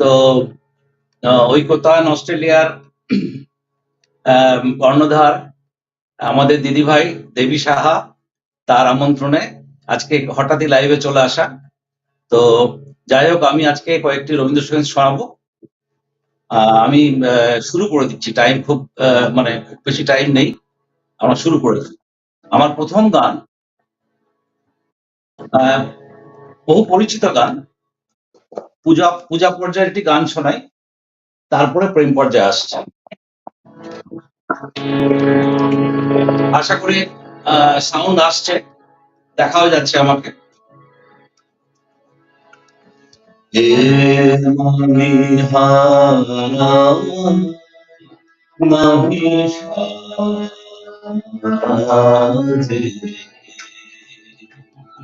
তো আহ, ঐক্যতান অস্ট্রেলিয়ার কর্ণধার আমাদের দিদিভাই দেবী সাহা তার আমন্ত্রণে আজকে হঠাৎই লাইভে চলে আসা। তো যাই হোক আমি আজকে কয়েকটি রবীন্দ্রসঙ্গীত শোনাবো। আমি শুরু করে দিচ্ছি। টাইম খুব মানে খুব বেশি টাইম নেই। আমরা শুরু করেছি আমার প্রথম গান বহু পরিচিত গান। পূজা পূজা পর্যায়ের একটি গান শোনাই, তারপরে প্রেম পর্যায়ে আসছে। আশা করি সাউন্ড আসছে, দেখাও যাচ্ছে আমাকে। হে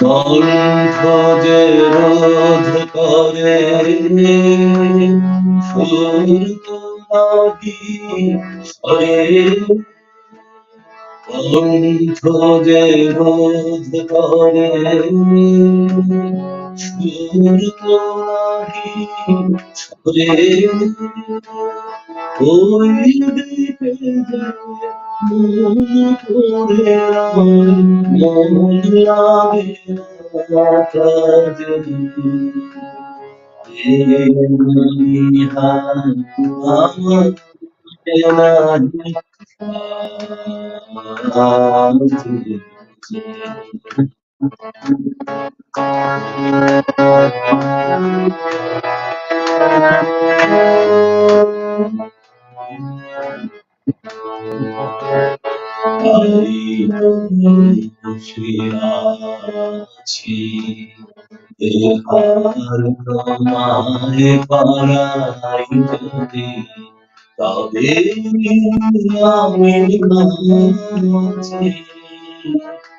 কণ্ঠ যে রোধ করে সুর তো নাহি সরে কণ্ঠ যে রোধ করে সুর নাহি সরে ওই দিকে মন করে মন লাগে না কাজে আমার আছি এহার তোমায় পারাই যদি তবে আমি নাচি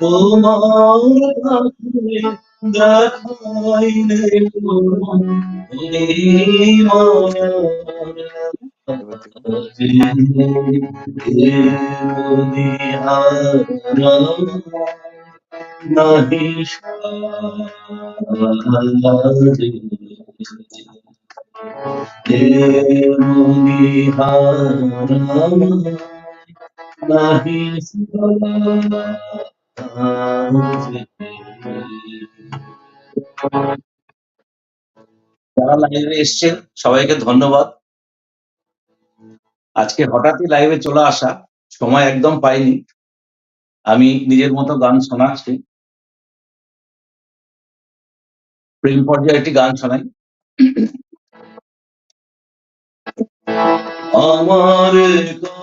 তোমার দেখাইলে নাহি নাহি যারা লাইভে এসছেন সবাইকে ধন্যবাদ। আজকে হঠাৎই লাইভে চলে আসা সময় একদম পাইনি। আমি নিজের মতো গান শোনাচ্ছি। প্রেম পর্যায়ে একটি গান শোনাই। আমার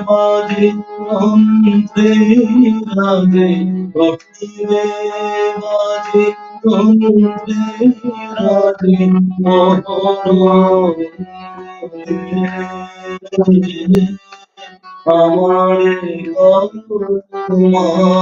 মাঝে অন্তে রাগে পৃথিবী মাঝে অন্তে রাগে আমার তোমার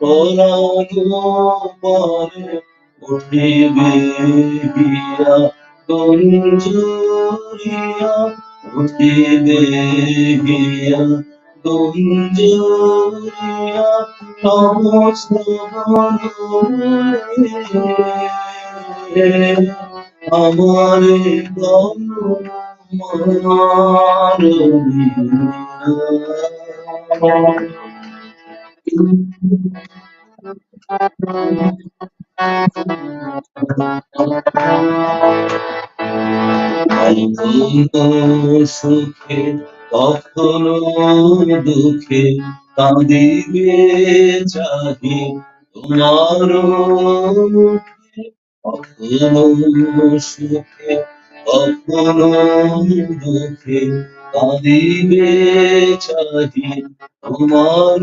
কমল উঠিবে হিয়া গঞ্জরিয়া উঠিবে হিয়া গঞ্জরিয়া সমস্ত আমার সুখে কখনো দুঃখে কাঁদিবে চাহি তোমার কখনো সুখে কখনো দুঃখে কাঁদিবে চাহি তোমার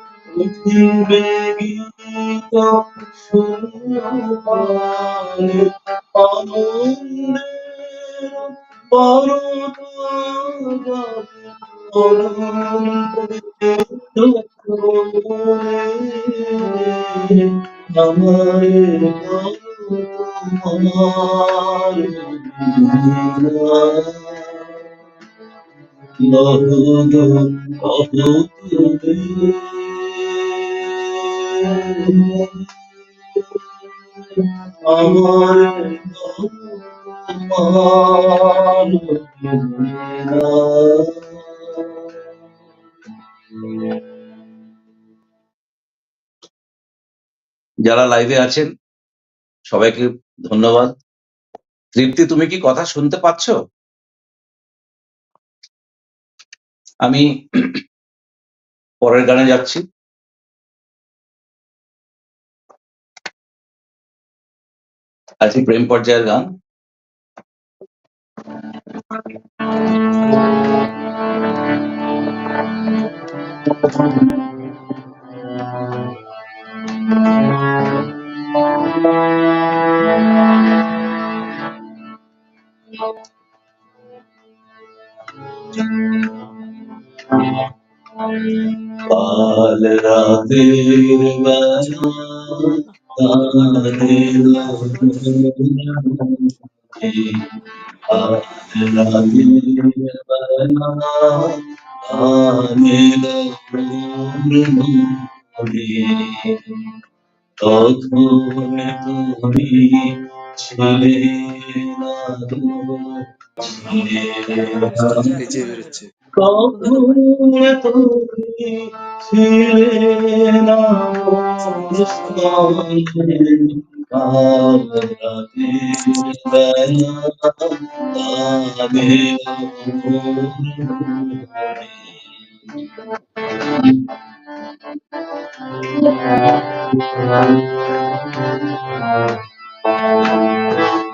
উঠিবে গীত সুন্দরে আনন্দের পরত আমার তোমার লহদ আমার যারা লাইভে আছেন, সবাইকে ধন্যবাদ। তৃপ্তি, তুমি কি কথা শুনতে পাচ্ছ? আমি পরের গানে যাচ্ছি। আজকে প্রেম পর্যায়ের গান কাল রাতের বেলা তখন তুমি ছিলে না নিচে বেরোচ্ছে ছিলে না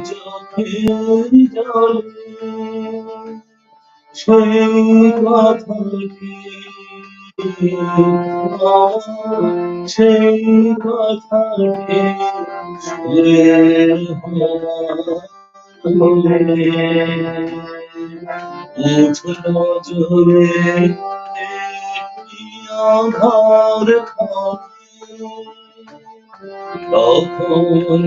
চোখের জলে সেই কথাটি সেই সুরের উঠল জোরে আঘার তখন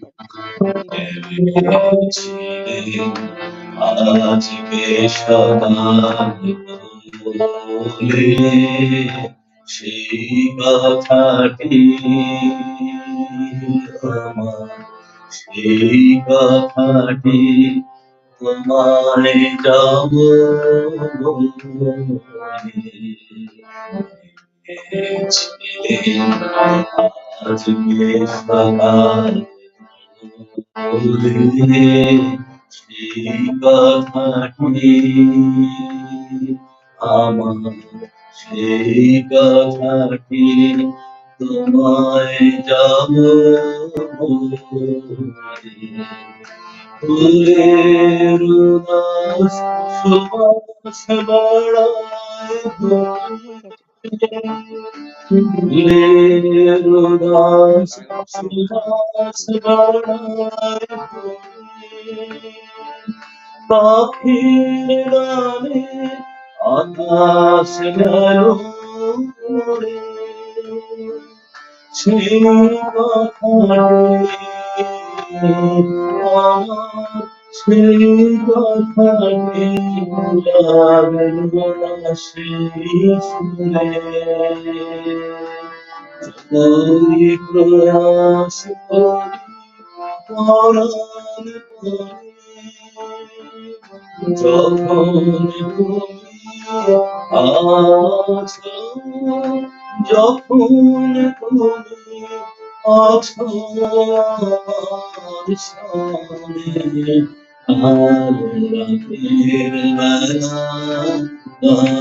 আজকে সকালে সেই কথাটি সেই কথাটি তোমায় যাব ছিলেন আজকে সকাল বলে সেই কথাটি আমার সেই কথাটি তোমায় যাব ফুলের সুবাস বাড়ায় টাইম হয়ে গেছে ফুলের উদাস টাইম অফ করে দিচ্ছি সুবাস বাড়ায় পাখির গানে আকাশ গেল উড়ে। সেই কথাটি আমার সেই কথাটি লাগল না সেই সুরে ওই প্রয়াস করি যখন তুমি যখন তুমি আছো আমার সামনে আর রাতের বেলা কাঁদে তখন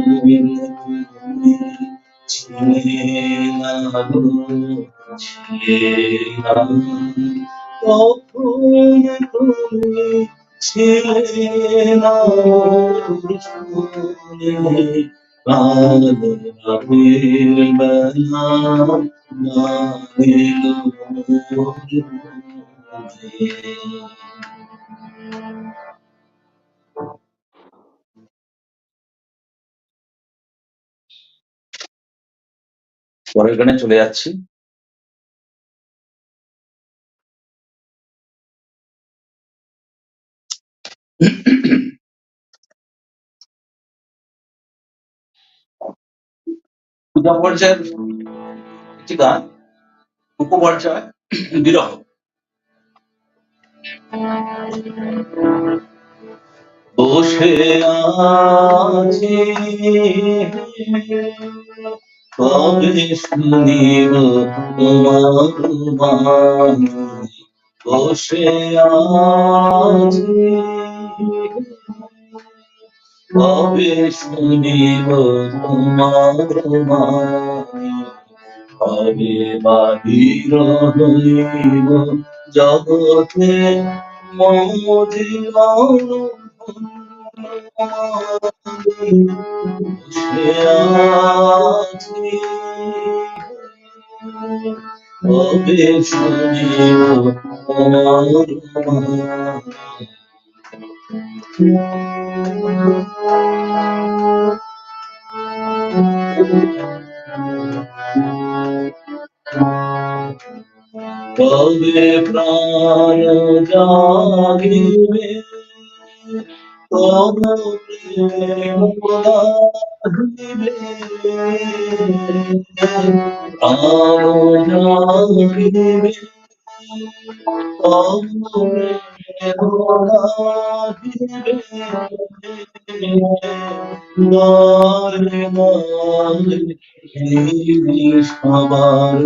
তুমি ছিলে না গো ছিলে না তখন তুমি ছিলে না শুনে পরের গানে চলে যাচ্ছি। পূজা পর্যায়ের একটি গান উপপর্যায় বিরহ। বসে আছি কবে শুনিব তোমার বাণী। বসে আছি কবে শুনিব তোমার কবে বাহির হইব জগতে কবে শুনিব তোমার কবে প্রাণ জাগিবে? তব প্রেম গাহিবে প্রাণ জাগিবে। সবার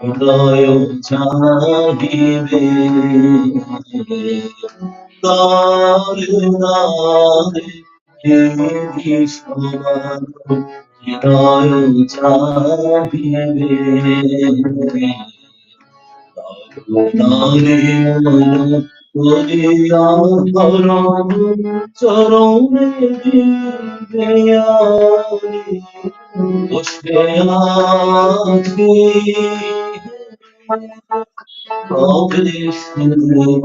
হৃদয় চাহিবে দরে দরে সবার হৃদয় চাহিবে চরণে বসে আছি। কবে শুনব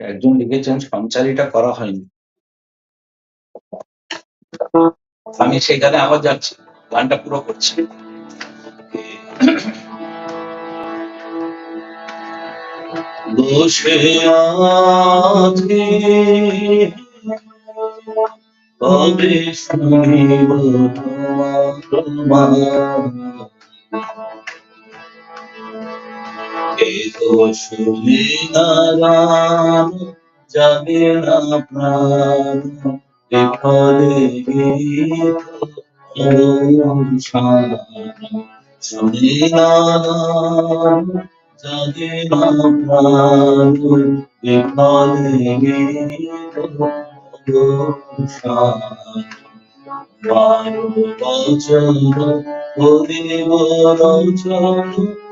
একজন লিখেছেন সঞ্চারীটা করা হয়নি। আমি সেখানে আবার যাচ্ছি, গানটা পুরো করছি। বসে আছি কবে শুনিব তোমার তো শুনি গান জাগে না প্রাণ। বিফলে গীত অনুসার শুনি না প্রাণ। বিফলে বায়ু বচন করিব রচন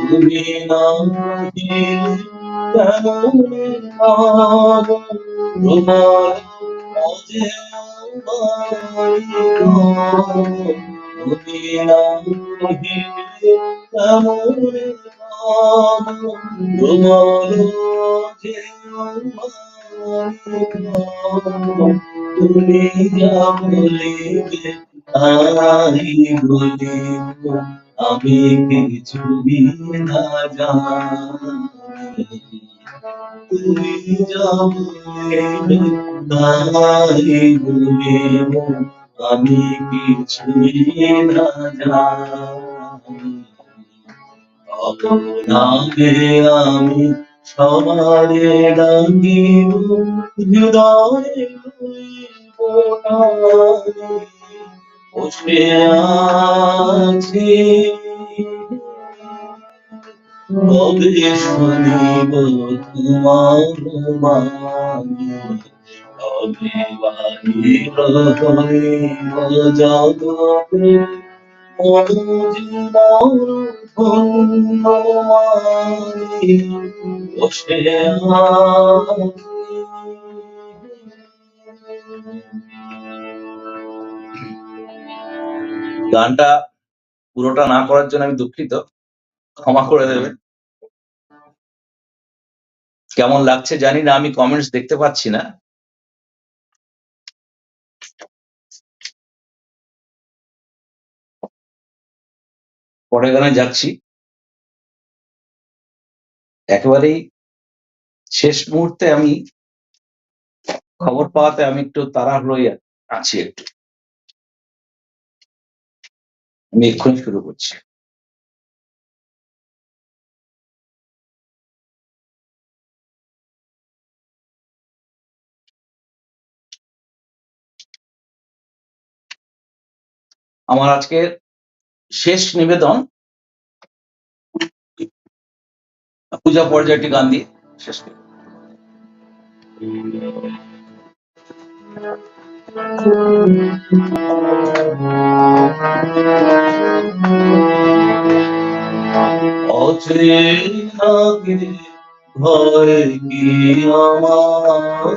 তুমি নাহি তোমার মাঝে তুমি যা আমি কিছুই না জানি তুমি যা বলিবে আমি কিছুই না জানি নামে আমি সবারে ডাকিব হৃদয়ে বসে আছি। কবে শুনিব তোমার বাণী? কবে বাহির হইব জগতে ধন্যবাদী গানটা পুরোটা না করার জন্য আমি দুঃখিত। ক্ষমা করে দেবেন। কেমন লাগছে জানি না, আমি কমেন্টস দেখতে পাচ্ছি না। পরে গানে যাচ্ছি। একেবারেই শেষ মুহূর্তে আমি খবর পাওয়াতে আমি একটু তাড়াহুড়োই আছি একটু। আমি এক্ষুনি শুরু করছি। আমার আজকে শেষ নিবেদন পূজা পর্যায়টি গান দিয়ে শেষ। অচেনাকে ভয় কি আমার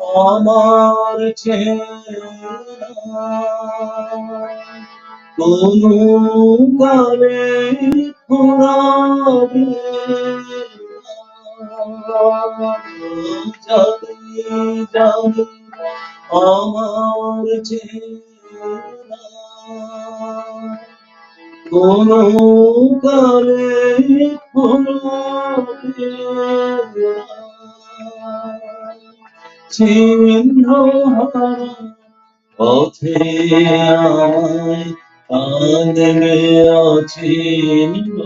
আমার কোনো কালে জানি আমার কোনো কালে চিহ্ন পথে আমায় আনবে অচিহ্ন।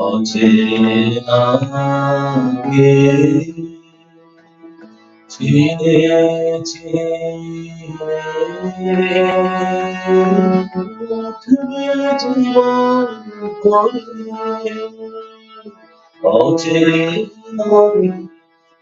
অচেনাকে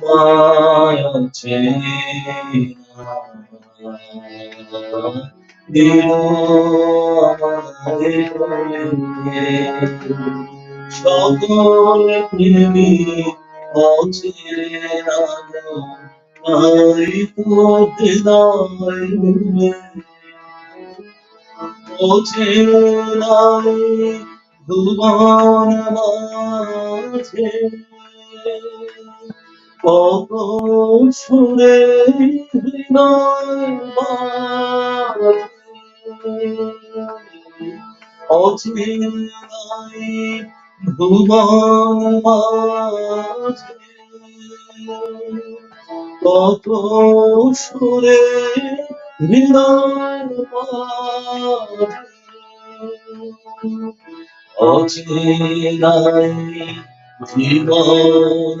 ছিল মায় চেনা দিল আমারে সকল প্রেমী অচেনা নাই করতে ভুবন মাঝে সুরে অচেনাই ভুবন কত সুরে হৃদয় জীবন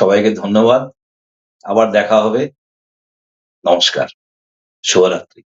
সবাইকে ধন্যবাদ। আবার দেখা হবে। নমস্কার। শুভরাত্রি।